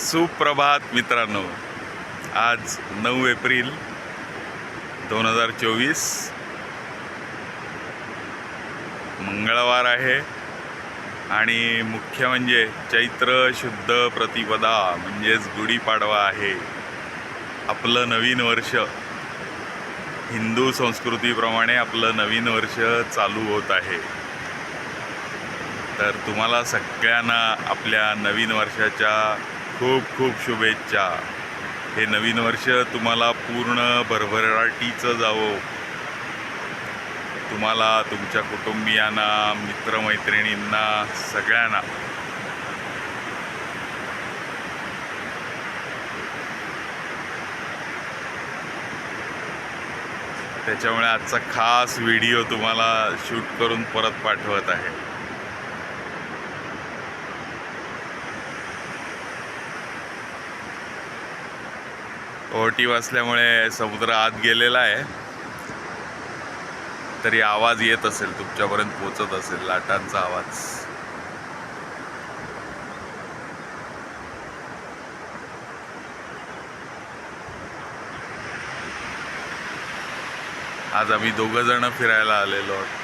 सुप्रभात मित्रांनो. आज नऊ एप्रिल दोन हजार चोवीस. मंगळवार आहे आणि मुख्य म्हणजे चैत्र शुद्ध प्रतिपदा म्हणजेच गुढीपाडवा आहे. आपलं नवीन वर्ष. हिंदू संस्कृतीप्रमाणे आपलं नवीन वर्ष चालू होत आहे. तर तुम्हाला सगळ्यांना आपल्या नवीन वर्षाच्या खूप खूप शुभेच्छा. हे नवीन वर्ष तुम्हाला पूर्ण भरभराटीचं जावो. तुम्हाला तुमच्या कुटुंबियांना मित्रमैत्रिणींना सगळ्यांना. त्याच्यामुळे आजचा खास व्हिडिओ तुम्हाला शूट करून परत पाठवत आहे. ओटी वाचल्यामुळे समुद्र आत गेलेला आहे. तरी आवाज येत असेल तुमच्यापर्यंत पोचत असेल लाटांचा आवाज. आज आम्ही दोघं जण फिरायला आलेलो आहोत.